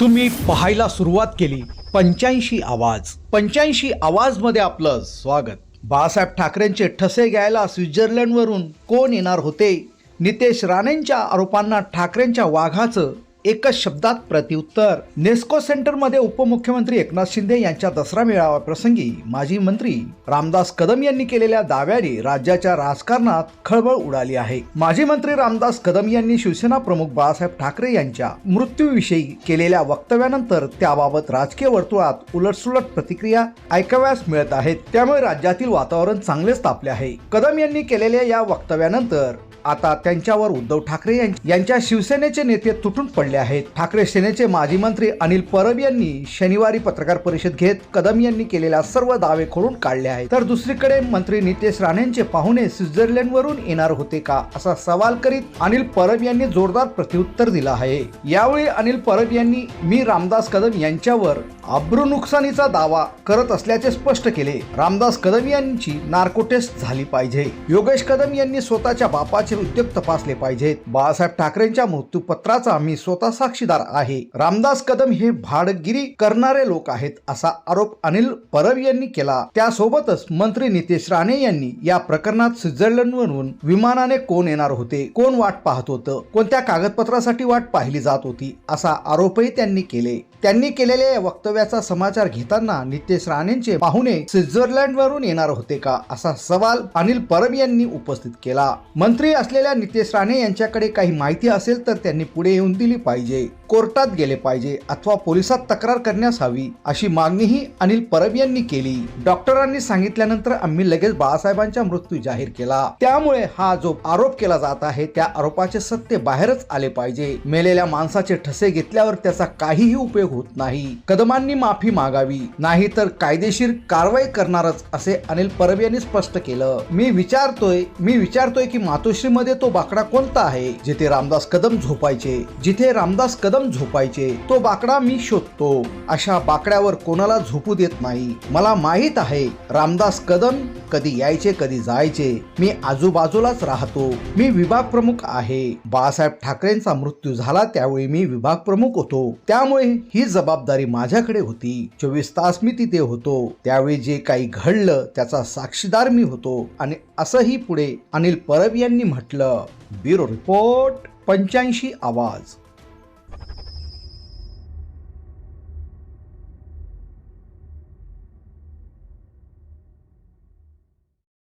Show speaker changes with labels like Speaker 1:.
Speaker 1: तुम्ही पाहायला सुरुवात केली. पंच्याऐंशी आवाज. पंच्याऐंशी आवाजमध्ये आपलं स्वागत. बाळासाहेब ठाकरेंचे ठसे घ्यायला स्वित्झर्लंडवरून कोण येणार होते? नितेश राणेंच्या आरोपांना ठाकरेंच्या वाघाचं एकच शब्दात प्रत्युत्तर. नेस्को सेंटरमध्ये उपमुख्यमंत्री एकनाथ शिंदे यांच्या दसरा मेळावा प्रसंगी माजी मंत्री रामदास कदम यांनी केलेल्या दाव्याने राज्याच्या राजकारणात खळबळ उडाली आहे. माजी मंत्री रामदास कदम यांनी शिवसेना प्रमुख बाळासाहेब ठाकरे यांच्या मृत्यूविषयी केलेल्या वक्तव्यानंतर त्याबाबत राजकीय वर्तुळात उलटसुलट प्रतिक्रिया ऐकाव्यास मिळत आहेत. त्यामुळे राज्यातील वातावरण चांगलेच तापले आहे. कदम यांनी केलेल्या या वक्तव्यानंतर आता त्यांच्यावर उद्धव ठाकरे यां- यांच्या शिवसेनेचे नेते तुटून पडले आहेत. ठाकरे सेनेचे माजी मंत्री अनिल परब यांनी शनिवारी पत्रकार परिषद घेत कदम यांनी केलेल्या सर्व दावे खोडून काढले आहेत. तर दुसरीकडे मंत्री नितेश राणेंचे पाहुणे स्वित्झर्लंड वरून येणार होते का असा सवाल करीत अनिल परब यांनी जोरदार प्रत्युत्तर दिलं आहे. यावेळी अनिल परब यांनी मी रामदास कदम यांच्यावर अब्रू नुकसानीचा दावा करत असल्याचे स्पष्ट केले. रामदास कदम यांची नार्को टेस्ट झाली पाहिजे. योगेश कदम यांनी स्वतःच्या बापाचे उद्योग तपासले पाहिजेत. बाळासाहेब ठाकरेंच्या मृत्यूपत्राचा मी स्वतः साक्षीदार आहे. रामदास कदम हे भाडगिरी करणारे लोक आहेत असा आरोप अनिल परब यांनी केला. त्यासोबतच मंत्री नितेश राणे यांनी या प्रकरणात स्वित्झर्लंडवरून विमानाने कोण येणार होते कोण वाट पाहत होतं कोणत्या कागदपत्रासाठी वाट पाहिली जात होती असा आरोपही त्यांनी केले. त्यांनी केलेल्या या वक्तव्याचा समाचार घेताना नितेश राणेंचे पाहुणे स्वित्झर्लंड वरून येणार होते का असा सवाल अनिल परब यांनी उपस्थित केला. मंत्री असलेल्या नितेश राणे यांच्याकडे काही माहिती असेल तर त्यांनी पुढे येऊन दिली पाहिजे. कोर्टात गेले पाहिजे अथवा पोलिसात तक्रार करण्यास हवी अशी मागणीही अनिल परब यांनी केली. डॉक्टरांनी सांगितल्यानंतर आम्ही लगेच बाळासाहेबांचा मृत्यू जाहीर केला. त्यामुळे हा जो आरोप केला जात आहे त्या आरोपाचे सत्य बाहेरच आले पाहिजे. मेलेल्या माणसाचे ठसे घेतल्यावर त्याचा काहीही उपयोग होत नाही. कदमांनी माफी मागावी नाही तर कायदेशीर कारवाई करणारच असे अनिल परब यांनी स्पष्ट केलं. मी विचारतोय मी विचारतोय की मातोश्री मध्ये तो बाकडा कोणता आहे? जिथे रामदास कदम झोपायचे जिथे रामदास कदम झोपायचे तो बाकडा मी शोधतो. अशा बाकड्यावर कोणाला झोपू देत नाही. मला माहीत आहे रामदास कदम कधी यायचे कधी जायचे. मी आजूबाजूलाच राहतो. मी विभाग प्रमुख आहे. बाळासाहेब ठाकरेंचा मृत्यू झाला त्यावेळी मी विभाग प्रमुख होतो. त्यामुळे ही जबाबदारी माझ्याकडे होती. चोवीस तास मी तिथे होतो. त्यावेळी जे काही घडलं त्याचा साक्षीदार मी होतो. आणि असंही पुढे अनिल परब यांनी म्हटलं. ब्युरो रिपोर्ट पंच्याऐंशी आवाज.